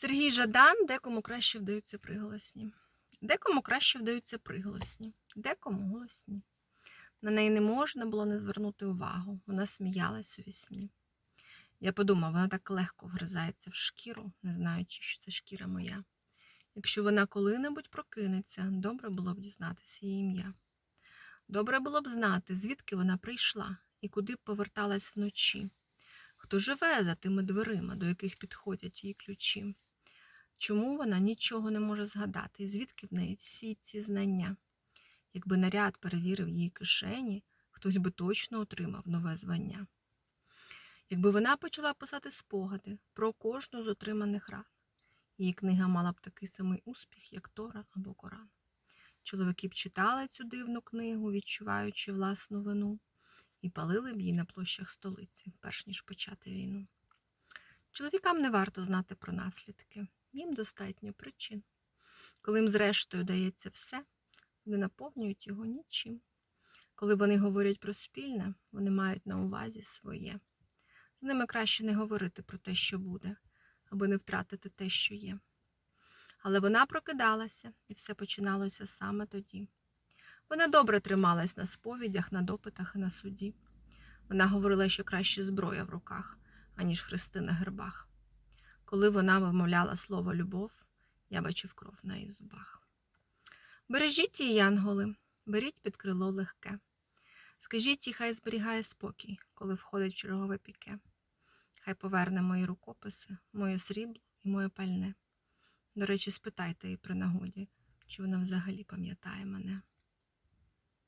Сергій Жадан, декому краще вдаються приголосні. Декому краще вдаються приголосні, декому голосні. На неї не можна було не звернути увагу. Вона сміялась у вісні. Я подумав, вона так легко вгризається в шкіру, не знаючи, що це шкіра моя. Якщо вона коли-небудь прокинеться, добре було б дізнатися її ім'я. Добре було б знати, звідки вона прийшла і куди б поверталась вночі. Хто живе за тими дверима, до яких підходять її ключі? Чому вона нічого не може згадати, і звідки в неї всі ці знання? Якби наряд перевірив її кишені, хтось би точно отримав нове звання. Якби вона почала писати спогади про кожну з отриманих ран, її книга мала б такий самий успіх, як Тора або Коран. Чоловіки б читали цю дивну книгу, відчуваючи власну вину, і палили б її на площах столиці, перш ніж почати війну. Чоловікам не варто знати про наслідки, їм достатньо причин. Коли їм зрештою дається все, вони наповнюють його нічим. Коли вони говорять про спільне, вони мають на увазі своє. З ними краще не говорити про те, що буде, аби не втратити те, що є. Але вона прокидалася, і все починалося саме тоді. Вона добре трималась на сповідях, на допитах і на суді. Вона говорила, що краще зброя в руках, аніж хрести на гербах. Коли вона вимовляла слово любов, я бачив кров на її зубах. Бережіть її, янголи, беріть під крило легке. Скажіть їй, хай зберігає спокій, коли входить в чергове піке. Хай поверне мої рукописи, моє срібло і моє пальне. До речі, спитайте її при нагоді, чи вона взагалі пам'ятає мене.